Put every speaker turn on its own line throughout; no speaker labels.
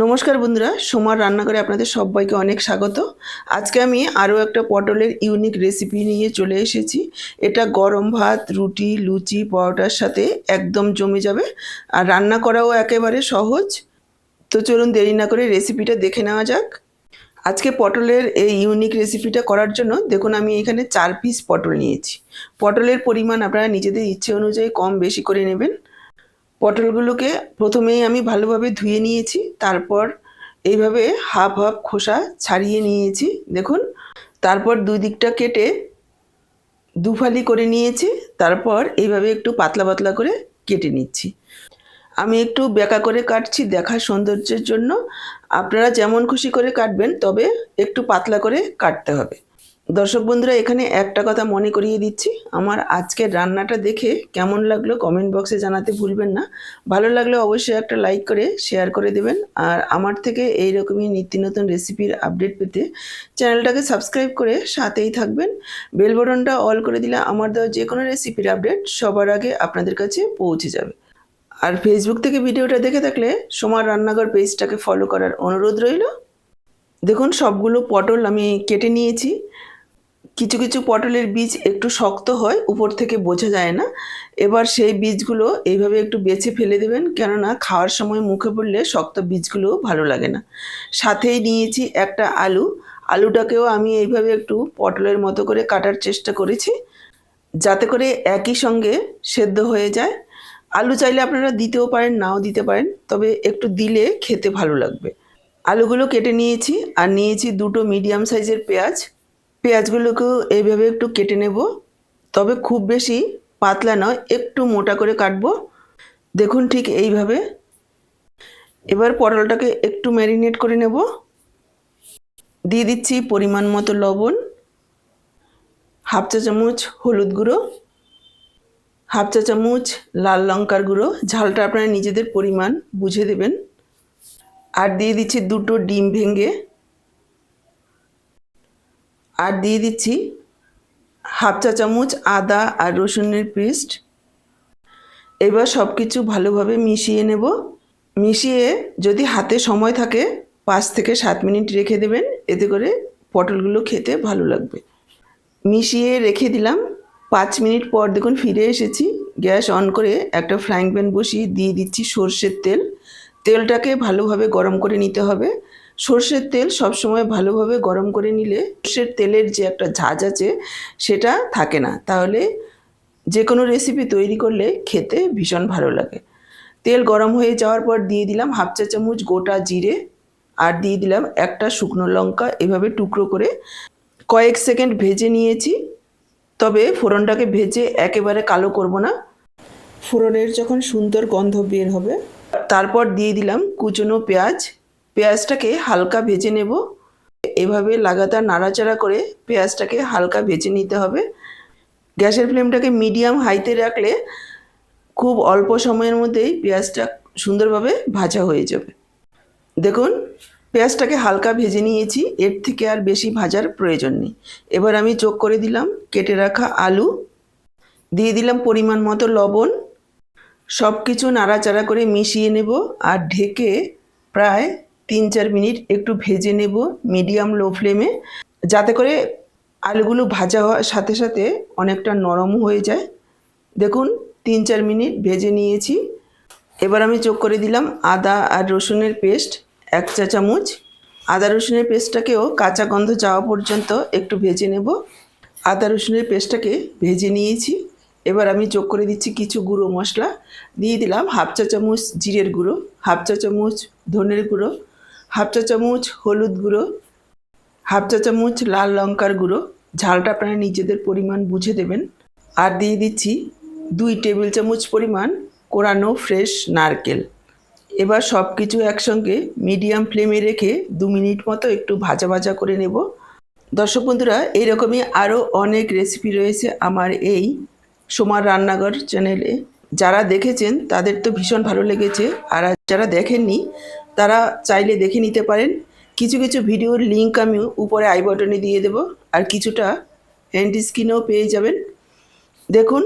নমস্কার বন্ধুরা, সোমার রান্নাঘরে আপনাদের সবাইকে অনেক স্বাগত। আজকে আমি আরও একটা পটলের ইউনিক রেসিপি নিয়ে চলে এসেছি। এটা গরম ভাত, রুটি, লুচি, পরোটার সাথে একদম জমে যাবে। আর রান্না করাও একেবারে সহজ। তো চলুন দেরি না করে রেসিপিটা দেখে নেওয়া যাক। আজকে পটলের এই ইউনিক রেসিপিটা করার জন্য দেখুন আমি এখানে চার পিস পটল নিয়েছি। পটলের পরিমাণ আপনারা নিজেদের ইচ্ছে অনুযায়ী কম বেশি করে নেবেন। পটলগুলোকে প্রথমেই আমি ভালোভাবে ধুয়ে নিয়েছি, তারপর এইভাবে হাফ হাফ খোসা ছাড়িয়ে নিয়েছি। দেখুন, তারপর দুই দিকটা কেটে দুফালি করে নিয়েছি, তারপর এইভাবে একটু পাতলা পাতলা করে কেটে নিচ্ছি। আমি একটু বেঁকা করে কাটছি দেখার সৌন্দর্যের জন্য। আপনারা যেমন খুশি করে কাটবেন, তবে একটু পাতলা করে কাটতে হবে। দর্শক বন্ধুরা, এখানে একটা কথা মনে করিয়ে দিচ্ছি। আমার আজকের রান্নাটা দেখে কেমন লাগল কমেন্ট বক্সে জানাতে ভুলবেন না। ভালো লাগলে অবশ্যই একটা লাইক করে, শেয়ার করে দেবেন। আর আমার থেকে এই রকমই নিত্য নতুন রেসিপির আপডেট পেতে চ্যানেলটাকে সাবস্ক্রাইব করে সাথেই থাকবেন। বেল বটনটা অল করে দিলে আমার দেওয়া যে কোনো রেসিপির আপডেট সবার আগে আপনাদের কাছে পৌঁছে যাবে। আর ফেসবুক থেকে ভিডিওটা দেখে থাকলে সোমার রান্নাঘর পেজটাকে ফলো করার অনুরোধ রইল। দেখুন, সবগুলো পটল আমি কেটে নিয়েছি। কিছু কিছু পটলের বীজ একটু শক্ত হয়, উপর থেকে বোঝা যায় না। এবার সেই বীজগুলো এইভাবে একটু বেছে ফেলে দেবেন, কেননা খাওয়ার সময় মুখে পড়লে শক্ত বীজগুলো ভালো লাগে না। সাথেই নিয়েছি একটা আলু। আলুটাকেও আমি এইভাবে একটু পটলের মতো করে কাটার চেষ্টা করেছি, যাতে করে একই সঙ্গে সেদ্ধ হয়ে যায়। আলু চাইলে আপনারা দিতেও পারেন, নাও দিতে পারেন, তবে একটু দিলে খেতে ভালো লাগবে। আলুগুলো কেটে নিয়েছি, আর নিয়েছি দুটো মিডিয়াম সাইজের পেঁয়াজ। পেঁয়াজগুলোকেও এইভাবে একটু কেটে নেব। তবে খুব বেশি পাতলা নয়, একটু মোটা করে কাটবো। দেখুন ঠিক এইভাবে। এবার পটলটাকে একটু ম্যারিনেট করে নেব। দিয়ে দিচ্ছি পরিমাণ মতো লবণ, হাফ চা চামচ হলুদ গুঁড়ো, হাফ চা চামচ লাল লঙ্কার গুঁড়ো। ঝালটা আপনারা নিজেদের পরিমাণ বুঝে দেবেন। আর দিয়ে দিচ্ছি দুটো ডিম ভেঙে আর দিয়ে দিচ্ছি হাফ চা চামচ আদা আর রসুনের পেস্ট। এবার সব কিছু ভালোভাবে মিশিয়ে নেব। মিশিয়ে যদি হাতে সময় থাকে, পাঁচ থেকে সাত মিনিট রেখে দেবেন। এতে করে পটলগুলো খেতে ভালো লাগবে। মিশিয়ে রেখে দিলাম। পাঁচ মিনিট পর দেখুন ফিরে এসেছি। গ্যাস অন করে একটা ফ্রাইং প্যান বসিয়ে দিয়ে দিচ্ছি সর্ষের তেল। তেলটাকে ভালোভাবে গরম করে নিতে হবে। সর্ষের তেল সবসময় ভালোভাবে গরম করে নিলে সর্ষের তেলের যে একটা ঝাঁজ আছে সেটা থাকে না। তাহলে যে কোনো রেসিপি তৈরি করলে খেতে ভীষণ ভালো লাগে। তেল গরম হয়ে যাওয়ার পর দিয়ে দিলাম হাফ চা চামচ গোটা জিরে আর দিয়ে দিলাম একটা শুকনো লঙ্কা। এভাবে টুকরো করে কয়েক সেকেন্ড ভেজে নিয়েছি। তবে ফোড়নটাকে ভেজে একেবারে কালো করব না। ফোড়নের যখন সুন্দর গন্ধ বের হবে তারপর দিয়ে দিলাম কুচনো পেঁয়াজ। পেঁয়াজটাকে হালকা ভেজে নেব। এভাবে লাগাতার নাড়াচাড়া করে পেঁয়াজটাকে হালকা ভেজে নিতে হবে। গ্যাসের ফ্লেমটাকে মিডিয়াম হাইতে রাখলে খুব অল্প সময়ের মধ্যেই পেঁয়াজটা সুন্দরভাবে ভাজা হয়ে যাবে। দেখুন, পেঁয়াজটাকে হালকা ভেজে নিয়েছি, এর থেকে আর বেশি ভাজার প্রয়োজন নেই। এবার আমি চোখ করে দিলাম কেটে রাখা আলু। দিয়ে দিলাম পরিমাণ মতো লবণ। সব কিছু নাড়াচাড়া করে মিশিয়ে নেব আর ঢেকে প্রায় তিন চার মিনিট একটু ভেজে নেব মিডিয়াম লো ফ্লেমে, যাতে করে আলুগুলো ভাজা হওয়ার সাথে সাথে অনেকটা নরম হয়ে যায়। দেখুন, তিন চার মিনিট ভেজে নিয়েছি। এবার আমি চোখ করে দিলাম আদা আর রসুনের পেস্ট, এক চা চামচ। আদা রসুনের পেস্টটাকেও কাঁচা গন্ধ যাওয়া পর্যন্ত একটু ভেজে নেব। আদা রসুনের পেস্টটাকে ভেজে নিয়েছি। এবার আমি যোগ করে দিচ্ছি কিছু গুঁড়ো মশলা। দিয়ে দিলাম হাফ চা চামচ জিরের গুঁড়ো, হাফ চা চামচ ধনের গুঁড়ো, হাফ চা চামচ হলুদ গুঁড়ো, হাফ চা চামচ লাল লঙ্কার গুঁড়ো। ঝালটা আপনারা নিজেদের পরিমাণ বুঝে দেবেন। আর দিয়ে দিচ্ছি দুই টেবিল চামচ পরিমাণ কোরানো ফ্রেশ নারকেল। এবার সব কিছু একসঙ্গে মিডিয়াম ফ্লেমে রেখে দু মিনিট মতো একটু ভাজা ভাজা করে নেব। দর্শক বন্ধুরা, এইরকমই আরও অনেক রেসিপি রয়েছে আমার এই সোমার রান্নাঘর চ্যানেলে যারা দেখেছেন, তাদের তো ভীষণ ভালো লেগেছে। আর যারা দেখেননি, তারা চাইলে দেখে নিতে পারেন। কিছু কিছু ভিডিওর লিঙ্ক আমি উপরে আই বটনে দিয়ে দেব। আর কিছুটা হ্যান্ড স্ক্রিনেও পেয়ে যাবেন। দেখুন,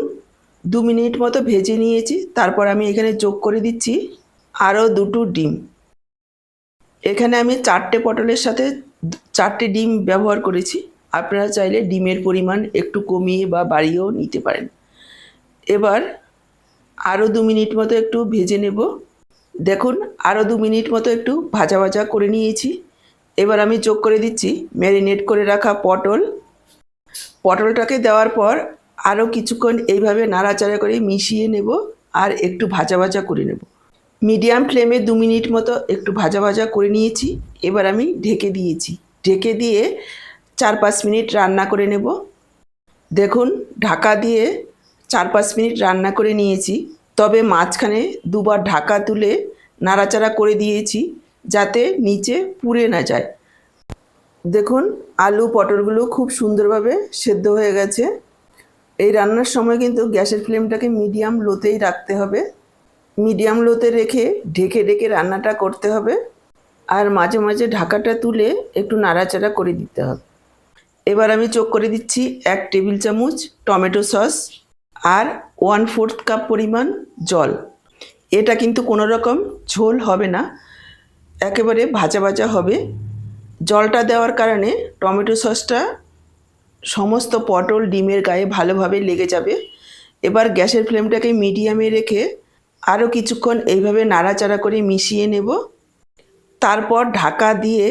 দু মিনিট মতো ভেজে নিয়েছি। তারপর আমি এখানে যোগ করে দিচ্ছি আরও দুটো ডিম। এখানে আমি চারটে পটলের সাথে চারটে ডিম ব্যবহার করেছি। আপনারা চাইলে ডিমের পরিমাণ একটু কমিয়ে বা বাড়িয়েও নিতে পারেন। এবার আরও দু মিনিট মতো একটু ভেজে নেব। দেখুন আরও দু মিনিট মতো একটু ভাজা ভাজা করে নিয়েছি। এবার আমি যোগ করে দিচ্ছি ম্যারিনেট করে রাখা পটল। পটলটাকে দেওয়ার পর আরও কিছুক্ষণ এইভাবে নাড়াচাড়া করে মিশিয়ে নেব আর একটু ভাজা ভাজা করে নেব। মিডিয়াম ফ্লেমে দু মিনিট মতো একটু ভাজা ভাজা করে নিয়েছি। এবার আমি ঢেকে দিয়েছি। ঢেকে দিয়ে চার পাঁচ মিনিট রান্না করে নেব। দেখুন, ঢাকা দিয়ে চার পাঁচ মিনিট রান্না করে নিয়েছি। তবে মাঝখানে দুবার ঢাকা তুলে নাড়াচাড়া করে দিয়েছি যাতে নিচে পুড়ে না যায়। দেখুন, আলু, পটলগুলো খুব সুন্দরভাবে সেদ্ধ হয়ে গেছে। এই রান্নার সময় কিন্তু গ্যাসের ফ্লেমটাকে মিডিয়াম লোতেই রাখতে হবে। মিডিয়াম লোতে রেখে ঢেকে ঢেকে রান্নাটা করতে হবে। আর মাঝে মাঝে ঢাকাটা তুলে একটু নাড়াচাড়া করে দিতে হবে। এবার আমি চোখ করে দিচ্ছি এক টেবিল চামচ টমেটো সস। আর ওয়ান ফোর্থ কাপ পরিমাণ জল। এটা কিন্তু কোনো রকম ঝোল হবে না, একেবারে ভাজা ভাজা হবে। জলটা দেওয়ার কারণে টমেটো সসটা সমস্ত পটল, ডিমের গায়ে ভালোভাবে লেগে যাবে। এবার গ্যাসের ফ্লেমটাকে মিডিয়ামে রেখে আরও কিছুক্ষণ এইভাবে নাড়াচাড়া করে মিশিয়ে নেব। তারপর ঢাকা দিয়ে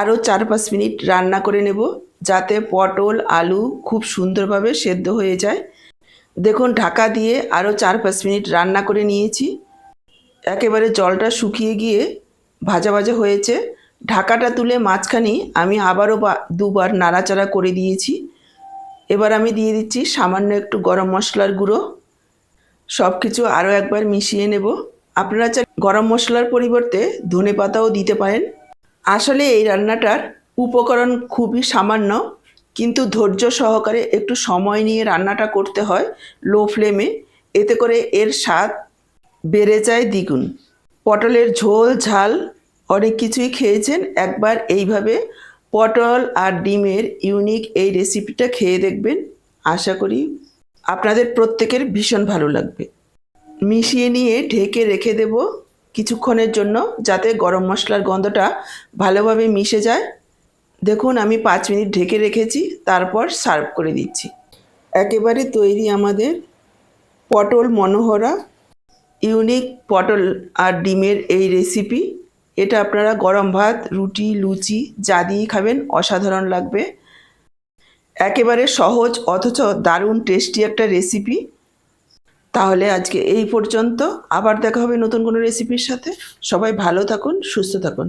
আরও চার পাঁচ মিনিট রান্না করে নেব, যাতে পটল, আলু খুব সুন্দরভাবে সেদ্ধ হয়ে যায়। দেখুন, ঢাকা দিয়ে আরও চার পাঁচ মিনিট রান্না করে নিয়েছি। একেবারে জলটা শুকিয়ে গিয়ে ভাজা ভাজা হয়েছে। ঢাকাটা তুলে মাঝখানে আমি আবারও দুবার নাড়াচাড়া করে দিয়েছি। এবার আমি দিয়ে দিচ্ছি সামান্য একটু গরম মশলার গুঁড়ো। সব কিছু আরও একবার মিশিয়ে নেব। আপনারা চাই গরম মশলার পরিবর্তে ধনে পাতাও দিতে পারেন। আসলে এই রান্নাটার উপকরণ খুবই সামান্য। কিন্তু ধৈর্য সহকারে একটু সময় নিয়ে রান্নাটা করতে হয় লো ফ্লেমে। এতে করে এর স্বাদ বেড়ে যায় দ্বিগুণ। পটলের ঝোল, ঝাল, অনেক কিছুই খেয়েছেন। একবার এইভাবে পটল আর ডিমের ইউনিক এই রেসিপিটা খেয়ে দেখবেন। আশা করি আপনাদের প্রত্যেকের ভীষণ ভালো লাগবে। মিশিয়ে নিয়ে ঢেকে রেখে দেব কিছুক্ষণের জন্য যাতে গরম মশলার গন্ধটা ভালোভাবে মিশে যায়। দেখুন, আমি পাঁচ মিনিট ঢেকে রেখেছি, তারপর সার্ভ করে দিচ্ছি। একেবারে তৈরি আমাদের পটল মনোহরা, ইউনিক পটল আর ডিমের এই রেসিপি এটা আপনারা গরম ভাত, রুটি, লুচি যা দিয়েই খাবেন, অসাধারণ লাগবে। একেবারে সহজ, অথচ দারুণ টেস্টি একটা রেসিপি তাহলে আজকে এই পর্যন্ত, আবার দেখা হবে নতুন কোনো রেসিপির সাথে। সবাই ভালো থাকুন, সুস্থ থাকুন।